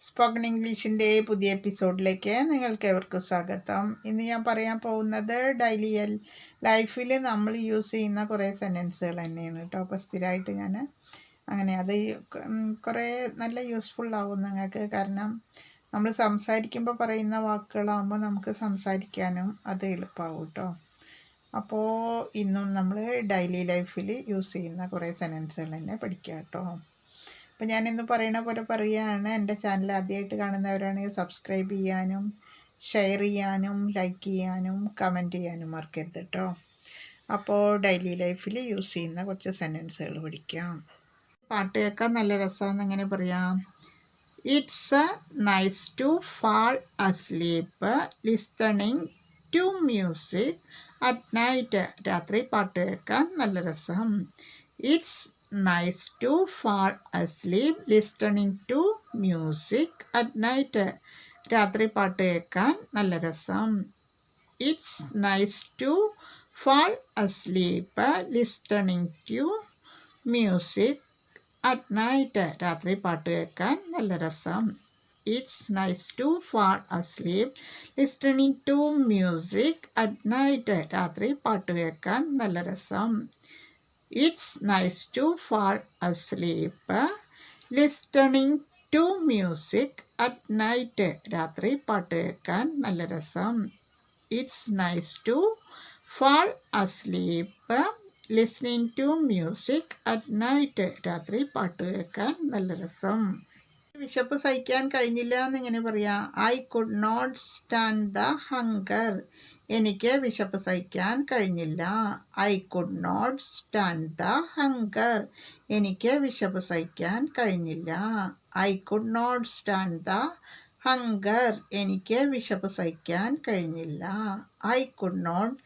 Spoken ഇംഗ്ലീഷിന്റെ പുതിയ എപ്പിസോഡിലേക്ക് നിങ്ങൾക്ക് ഏവർക്കും സ്വാഗതം. ഇന്ന് ഞാൻ പറയാൻ പോകുന്നത് ഡെയിലി ലൈഫിൽ നമ്മൾ യൂസ് ചെയ്യുന്ന കുറേ സെന്റൻസുകൾ തന്നെയാണ് കേട്ടോ. അപ്പോൾ സ്ഥിരമായിട്ട് ഞാൻ അങ്ങനെ അത് കുറേ നല്ല യൂസ്ഫുൾ ആവും നിങ്ങൾക്ക്. കാരണം നമ്മൾ സംസാരിക്കുമ്പോൾ പറയുന്ന വാക്കുകളാകുമ്പോൾ നമുക്ക് സംസാരിക്കാനും അത് എളുപ്പമാവും കേട്ടോ. അപ്പോൾ ഇന്നും നമ്മൾ ഡെയിലി ലൈഫിൽ യൂസ് ചെയ്യുന്ന കുറേ സെന്റൻസുകൾ തന്നെ പഠിക്കാം കേട്ടോ. അപ്പോൾ ഞാനിന്ന് പറയണ പോലെ പറയുകയാണ് എന്റെ ചാനൽ ആദ്യമായിട്ട് കാണുന്നവരാണെങ്കിൽ സബ്സ്ക്രൈബ് ചെയ്യാനും ഷെയർ ചെയ്യാനും ലൈക്ക് ചെയ്യാനും കമന്റ് ചെയ്യാനും മറക്കരുത് കേട്ടോ അപ്പോൾ ഡെയിലി ലൈഫിൽ യൂസ് ചെയ്യുന്ന കുറച്ച് സെന്റൻസുകൾ പഠിക്കാം. പാട്ട് കേൾക്കാൻ നല്ല രസമാണെന്ന് എങ്ങനെ പറയാം? It's nice to fall asleep listening to music at night രാത്രി പാട്ട് കേൾക്കാൻ നല്ല രസം. It's nice to fall asleep listening to music at night രാത്രി പാട്ട് കേൾക്കാൻ നല്ല രസം. It's nice to fall asleep listening to music at night രാത്രി പാട്ട് കേൾക്കാൻ നല്ല രസം. It's nice to fall asleep listening to music at night രാത്രി പാട്ട് കേൾക്കാൻ നല്ല രസം. It's nice to fall asleep listening to music at night രാത്രി പാട്ട് കേൾക്കാൻ നല്ല രസം. It's nice to fall asleep listening to music at night രാത്രി പാട്ട് കേൾക്കാൻ നല്ല രസം. വിശപ്പ് സഹിക്കാൻ കഴിഞ്ഞില്ല എന്നിങ്ങനെ പറയാം. I could not stand the hunger എനിക്ക് വിശപ്പ് സഹിക്കാൻ കഴിഞ്ഞില്ല. I could not stand the hunger എനിക്ക് വിശപ്പ് സഹിക്കാൻ കഴിഞ്ഞില്ല. I could not stand the hunger എനിക്ക് വിശപ്പ് സഹിക്കാൻ കഴിഞ്ഞില്ല. I could not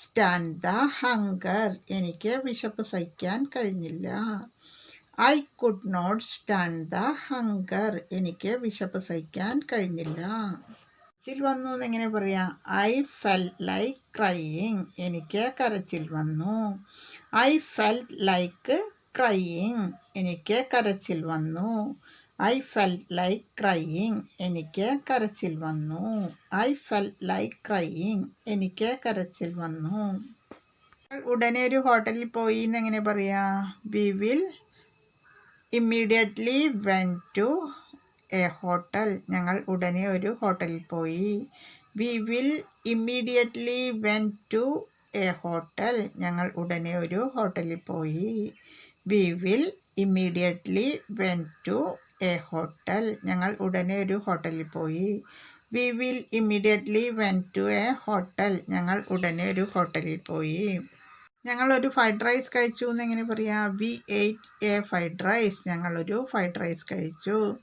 stand the hunger എനിക്ക് വിശപ്പ് സഹിക്കാൻ കഴിഞ്ഞില്ല. I could not stand the hunger എനിക്ക് വിശപ്പ് സഹിക്കാൻ കഴിഞ്ഞില്ല. കരച്ചിൽ വന്നു എന്നെങ്ങനെ പറയാം? ഐ ഫെൽ ലൈക്ക് ക്രൈയിങ് എനിക്ക് കരച്ചിൽ വന്നു. ഐ ഫെൽ ലൈക്ക് ക്രൈയിങ് എനിക്ക് കരച്ചിൽ വന്നു. ഐ ഫെൽ ലൈക്ക് ക്രൈയിങ് എനിക്ക് കരച്ചിൽ വന്നു. ഐ ഫെൽ ലൈക്ക് ക്രൈയിങ് എനിക്ക് കരച്ചിൽ വന്നു. ഉടനെ ഒരു ഹോട്ടലിൽ പോയി എന്നെങ്ങനെ പറയാ? We will immediately went to a hotel. ഞങ്ങൾ ഉടനെ ഒരു ഹോട്ടലിൽ പോയി. We will immediately went to a hotel. ഞങ്ങൾ ഉടനെ ഒരു ഹോട്ടലിൽ പോയി. We will immediately went to a hotel. ഞങ്ങൾ ഉടനെ ഒരു ഹോട്ടലിൽ പോയി. We will immediately went to a hotel. ഞങ്ങൾ ഉടനെ ഒരു ഹോട്ടലിൽ പോയി. ഞങ്ങളൊരു ഫ്രൈഡ് റൈസ് കഴിച്ചു എന്ന് എങ്ങനെ പറയാം? We ate a fried rice. ഞങ്ങളൊരു ഫ്രൈഡ് റൈസ് കഴിച്ചു.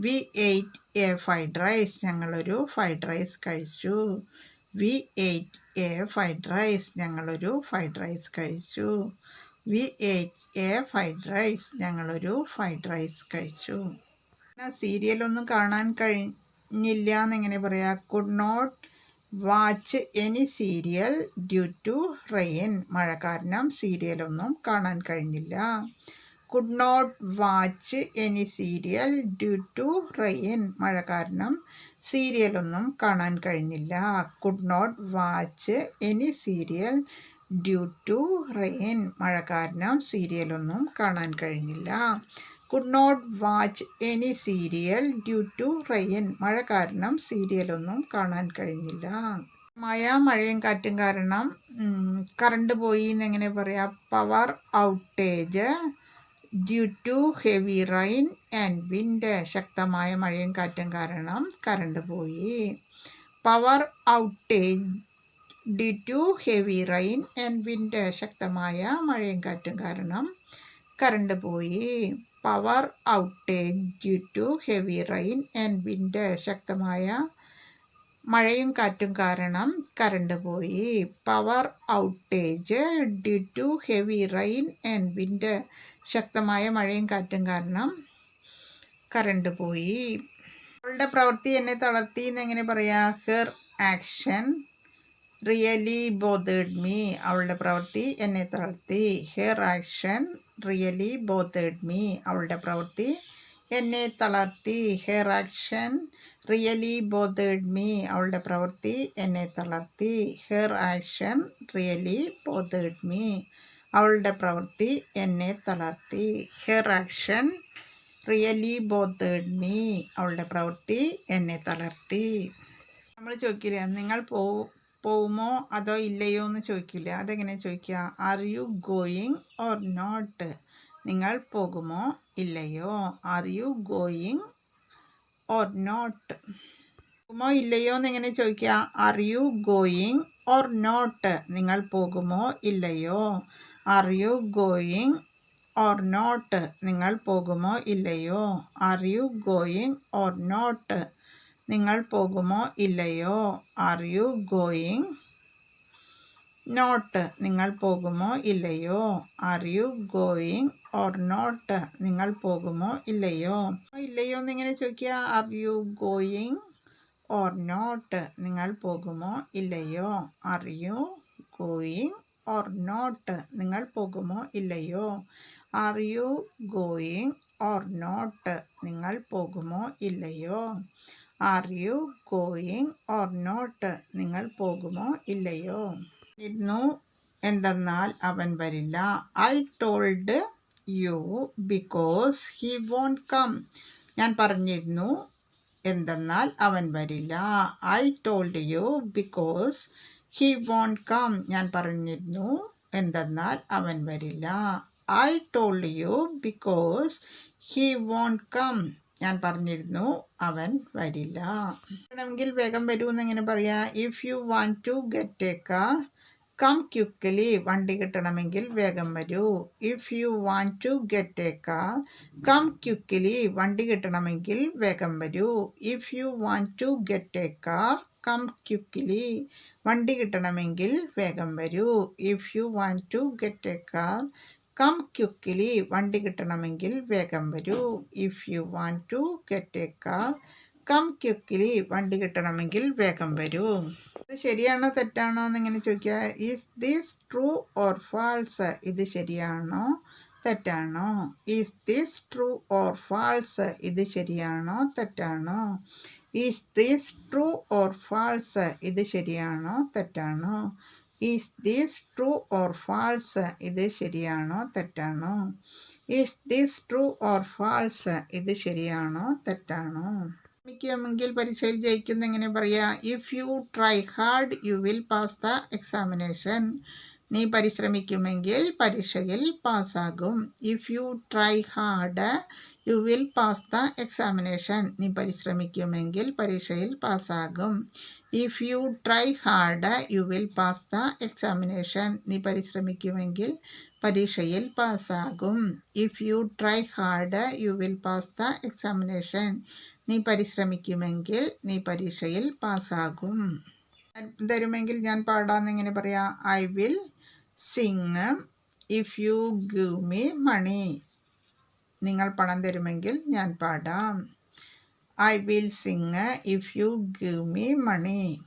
We ate a fried rice. ഞങ്ങളൊരു ഫ്രൈഡ് റൈസ് കഴിച്ചു. We ate a fried rice. ഞങ്ങളൊരു ഫ്രൈഡ് റൈസ് കഴിച്ചു. We ate a fried rice. ഞങ്ങളൊരു ഫ്രൈഡ് റൈസ് കഴിച്ചു. സീരിയലൊന്നും കാണാൻ കഴിഞ്ഞില്ല എന്നെങ്ങനെ പറയാം. Could not watch any serial due to rain മഴ കാരണം സീരിയലൊന്നും കാണാൻ കഴിഞ്ഞില്ല. Could not watch any serial due to rain മഴ കാരണം സീരിയലൊന്നും കാണാൻ കഴിഞ്ഞില്ല. Could not watch any serial due to rain മഴ കാരണം സീരിയലൊന്നും കാണാൻ കഴിഞ്ഞില്ല. Could not watch any serial due to rain മഴ കാരണം സീരിയലൊന്നും കാണാൻ കഴിഞ്ഞില്ല. മഴ മഴയും കാറ്റും കാരണം കറണ്ട് പോയി എന്നെങ്ങനെ പറയാം? Power outage due to heavy rain and wind ശക്തമായ മഴയും കാറ്റും കാരണം കറണ്ട് പോയി. Power outage due to heavy rain and wind ശക്തമായ മഴയും കാറ്റും കാരണം കറണ്ട് പോയി. Power outage due to heavy rain and wind ശക്തമായ മഴയും കാറ്റും കാരണം കറണ്ട് പോയി. Power outage due to heavy rain and wind ശക്തമായ മഴയും കാറ്റും കാരണം കറണ്ട് പോയി. അവളുടെ പ്രവൃത്തി എന്നെ തളർത്തി എന്നെങ്ങനെ പറയാ? Her action really bothered me അവളുടെ പ്രവൃത്തി എന്നെ തളർത്തി. Her action really bothered me അവളുടെ പ്രവൃത്തി എന്നെ തളർത്തി. Her action really bothered me അവളുടെ പ്രവൃത്തി എന്നെ തളർത്തി. Her action really bothered me അവളുടെ പ്രവൃത്തി എന്നെ തളർത്തി. Her action really bothered me അവളുടെ പ്രവൃത്തി എന്നെ തളർത്തി. നമ്മൾ ചോദിക്കില്ല നിങ്ങൾ പോ പോകുമോ? അതോ ഇല്ലയോ? എന്ന് ചോദിക്കില്ല അതെങ്ങനെ ചോദിക്കുക? Are you going or not നിങ്ങൾ പോകുമോ? ഇല്ലയോ? Are you going or not പോകുമോ? ഇല്ലയോ? എന്ന് എങ്ങനെ ചോദിക്കുക. Are you going or not നിങ്ങൾ പോകുമോ? ഇല്ലയോ? Are you going or not നിങ്ങൾ പോകുമോ ഇല്ലയോ? Are you going or not നിങ്ങൾ പോകുമോ ഇല്ലയോ? ആർ യു ഗോയിങ് നോട്ട് നിങ്ങൾ പോകുമോ ഇല്ലയോ? Are you going or not നിങ്ങൾ പോകുമോ ഇല്ലയോ? ഇല്ലയോ എന്നിങ്ങനെ ചോദിക്കുക. Are you going or not നിങ്ങൾ പോകുമോ ഇല്ലയോ? Are you going or not നിങ്ങൾ പോകുമോ ഇല്ലയോ? Are you going or not നിങ്ങൾ പോകുമോ ഇല്ലയോ? Are you going or not നിങ്ങൾ പോകുമോ ഇല്ലയോ? ഇരുന്നു എന്തെന്നാൽ അവൻ വരില്ല. I told you because he won't come ഞാൻ പറഞ്ഞിരുന്നു എന്തെന്നാൽ അവൻ വരില്ല. I told you because he won't come ഞാൻ പറഞ്ഞിരുന്നു. എന്തെന്നാൽ അവൻ വരില്ല. I told you because he won't come ഞാൻ പറഞ്ഞിരുന്നു അവൻ വരില്ല. വേണമെങ്കിൽ വേഗം വരൂ എങ്ങനെ പറയാം. If you want to get a car come quickly വണ്ടി കിട്ടണമെങ്കിൽ വേഗം വരൂ. If you want to get a car come quickly വണ്ടി കിട്ടണമെങ്കിൽ വേഗം വരൂ. If you want to get a car come quickly വണ്ടി കിട്ടണമെങ്കിൽ വേഗം വരൂ. If you want to get a car come quickly വണ്ടി കിട്ടണമെങ്കിൽ വേഗം വരൂ. If you want to get a car come quickly വണ്ടി കിട്ടണമെങ്കിൽ വേഗം വരൂ. ഇത് ശരിയാണോ തെറ്റാണോ എന്നിങ്ങനെ ചോദിക്കുക. Is this true or false ഇത് ശരിയാണോ തെറ്റാണോ? Is this true or false ഇത് ശരിയാണോ തെറ്റാണോ? Is this true or false ഇത് ശരിയാണോ തെറ്റാണോ? Is this true or false ഇത് ശരിയാണോ തെറ്റാണോ? Is this true or false ഇത് ശരിയാണോ തെറ്റാണോ? ശ്രമിക്കുമെങ്കിൽ പരീക്ഷയിൽ ജയിക്കുന്ന എങ്ങനെ പറയാ? If you try hard you will pass the examination നീ പരിശ്രമിക്കുമെങ്കിൽ പരീക്ഷയിൽ പാസ്സാകും. If you try hard you will pass the examination നീ പരിശ്രമിക്കുമെങ്കിൽ പരീക്ഷയിൽ പാസ്സാകും. If you try hard you will pass the examination നീ പരിശ്രമിക്കുമെങ്കിൽ പരീക്ഷയിൽ പാസ്സാകും. If you try hard you will pass the examination നീ പരിശ്രമിക്കുമെങ്കിൽ നീ പരീക്ഷയിൽ പാസ്സാകും. തരുമെങ്കിൽ ഞാൻ പാടാമെന്നിങ്ങനെ പറയാം? I will sing if you give me money നിങ്ങൾ പണം തരുമെങ്കിൽ ഞാൻ പാടാം. I will sing if you give me money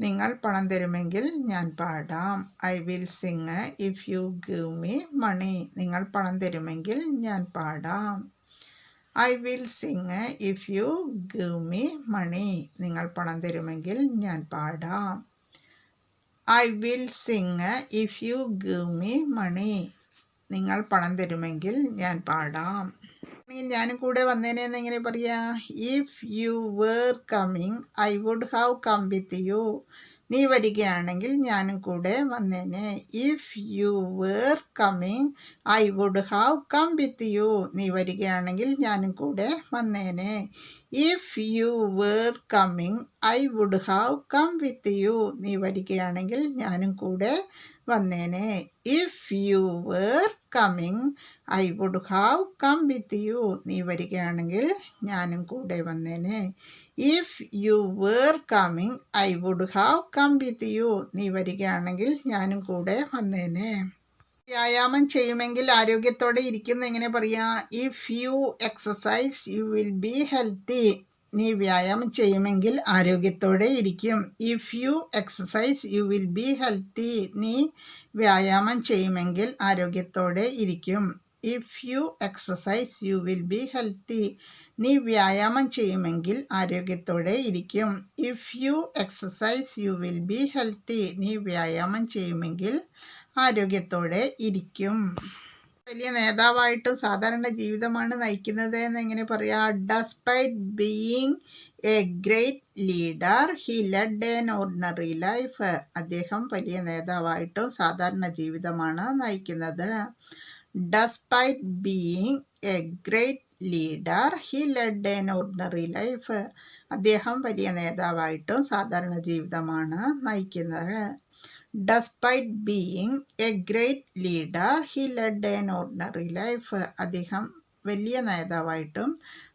നിങ്ങൾ പണം തരുമെങ്കിൽ ഞാൻ പാടാം. I will sing if you give me money നിങ്ങൾ പണം തരുമെങ്കിൽ ഞാൻ പാടാം. I will sing if you give me money നിങ്ങൾ പണം തരുമെങ്കിൽ ഞാൻ പാടാം. I will sing if you give me money നിങ്ങൾ പണം തരുമെങ്കിൽ ഞാൻ പാടാം. ഞാനും കൂടെ വന്നേനെന്ന് എങ്ങനെ പറയാ? If you were coming I would have come with you നീ വരികയാണെങ്കിൽ ഞാനും കൂടെ വന്നേനെ. If you were coming I would have come with you നീ വരികയാണെങ്കിൽ ഞാനും കൂടെ വന്നേനെ. If you were coming I would have come with you നീ വരികയാണെങ്കിൽ ഞാനും കൂടെ വന്നേനെ. If you were coming I would have come with you നീ വരികയാണെങ്കിൽ ഞാനും കൂടെ വന്നേനെ. If you were coming I would have come with you നീ വരികയാണെങ്കിൽ ഞാനും കൂടെ വന്നേനെ. വ്യായാമം ചെയ്യുമെങ്കിൽ ആരോഗ്യത്തോടെ ഇരിക്കുന്ന എങ്ങനെ പറയാ? If you exercise you will be healthy നീ വ്യായാമം ചെയ്യുമെങ്കിൽ ആരോഗ്യത്തോടെ ഇരിക്കും. If you exercise you will be healthy നീ വ്യായാമം ചെയ്യുമെങ്കിൽ ആരോഗ്യത്തോടെ ഇരിക്കും. If you exercise you will be healthy നീ വ്യായാമം ചെയ്യുമെങ്കിൽ ആരോഗ്യത്തോടെ ഇരിക്കും. If you exercise you will be healthy നീ വ്യായാമം ചെയ്യുമെങ്കിൽ ആരോഗ്യത്തോടെ ഇരിക്കും. വലിയ നേതാവായിട്ടും സാധാരണ ജീവിതമാണ് നയിക്കുന്നത് എന്ന് എങ്ങനെ പറയാം? Despite being a great leader he led an ordinary life അദ്ദേഹം വലിയ നേതാവായിട്ടും സാധാരണ ജീവിതമാണ് നയിക്കുന്നത്. Despite being a great leader he led an ordinary life അദ്ദേഹം വലിയ നേതാവായിട്ടും സാധാരണ ജീവിതമാണ് നയിക്കുന്നത്. Despite being a great leader he led an ordinary life അദ്ദേഹം വലിയ നേതാവായിട്ടും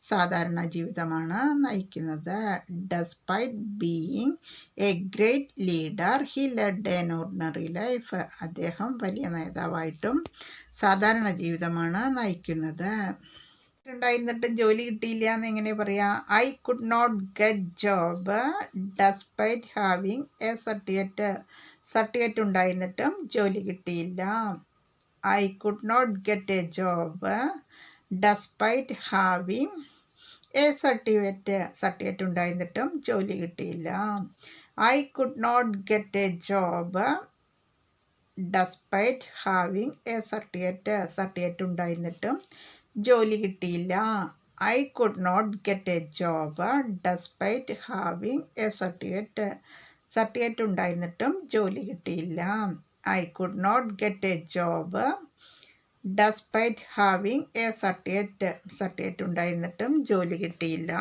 സാധാരണ ജീവിതമാണ് നയിക്കുന്നത്. Despite being a great leader he led an ordinary life അദ്ദേഹം വലിയ നേതാവായിട്ടും സാധാരണ ജീവിതമാണ് നയിക്കുന്നത്. ഉണ്ടായിരുന്നിട്ടും ജോലി കിട്ടിയില്ല എന്ന് എങ്ങനെ പറയാം? I could not get job despite having a certificate certificate ഉണ്ടായിരുന്നിട്ടും ജോലി കിട്ടിയില്ല. I could not get a job despite having a certificate certificate ഉണ്ടായിരുന്നിട്ടും ജോലി കിട്ടിയില്ല. I could not get a job despite having a certificate certificate ഉണ്ടായിരുന്നിട്ടും ജോലി കിട്ടിയില്ല. I could not get a job despite having a certificate certificate ഉണ്ടായിരുന്നിട്ടും ജോലി കിട്ടിയില്ല. I could not get a job despite having a certificate certificate ഉണ്ടായിരുന്നിട്ടും ജോലി കിട്ടിയില്ല.